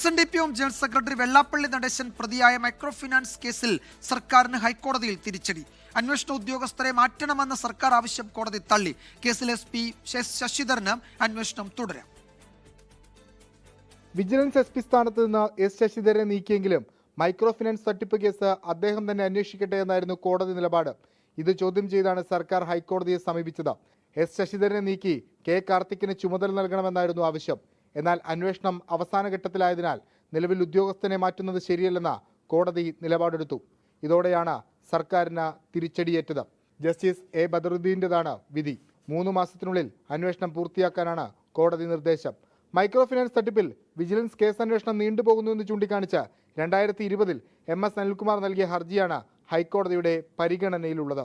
S N D P M general secretary Vellappally Natesan പ്രതിയായ micro finance കേസിൽ സർക്കാരിന് ഹൈക്കോടതിയിൽ തിരിച്ചടി. അന്വേഷണ ഉദ്യോഗസ്ഥരെ മാറ്റണമെന്ന സർക്കാർ ആവശ്യം കോടതി തള്ളി. കേസിൽ എസ് പി ശശിധരന് അന്വേഷണം തുടരാം. വിജിലൻസ് എസ് പി സ്ഥാനത്ത് നിന്ന് എസ് ശശിധരനെ നീക്കിയെങ്കിലും മൈക്രോ ഫിനാൻസ് തട്ടിപ്പ് കേസ് അദ്ദേഹം തന്നെ അന്വേഷിക്കട്ടെ എന്നായിരുന്നു കോടതി നിലപാട്. ഇത് ചോദ്യം ചെയ്താണ് സർക്കാർ ഹൈക്കോടതിയെ സമീപിച്ചത്. എസ് ശശിധരനെ നീക്കി കെ കാർത്തിക്കിന് ചുമതല നൽകണമെന്നായിരുന്നു ആവശ്യം. എന്നാൽ അന്വേഷണം അവസാന ഘട്ടത്തിലായതിനാൽ നിലവിൽ ഉദ്യോഗസ്ഥനെ മാറ്റുന്നത് ശരിയല്ലെന്ന കോടതി നിലപാടെടുത്തു. ഇതോടെയാണ് സർക്കാരിന് തിരിച്ചടിയേറ്റത്. ജസ്റ്റിസ് എ ബദറുദ്ദീന്റെതാണ് വിധി. മൂന്ന് മാസത്തിനുള്ളിൽ അന്വേഷണം പൂർത്തിയാക്കാനാണ് കോടതി നിർദ്ദേശം. മൈക്രോ ഫിനാൻസ് തട്ടിപ്പിൽ വിജിലൻസ് കേസ് അന്വേഷണം നീണ്ടുപോകുന്നുവെന്ന് ചൂണ്ടിക്കാണിച്ച് രണ്ടായിരത്തി ഇരുപതിൽ എം എസ് അനിൽകുമാർ നൽകിയ ഹർജിയാണ് ഹൈക്കോടതിയുടെ പരിഗണനയിലുള്ളത്.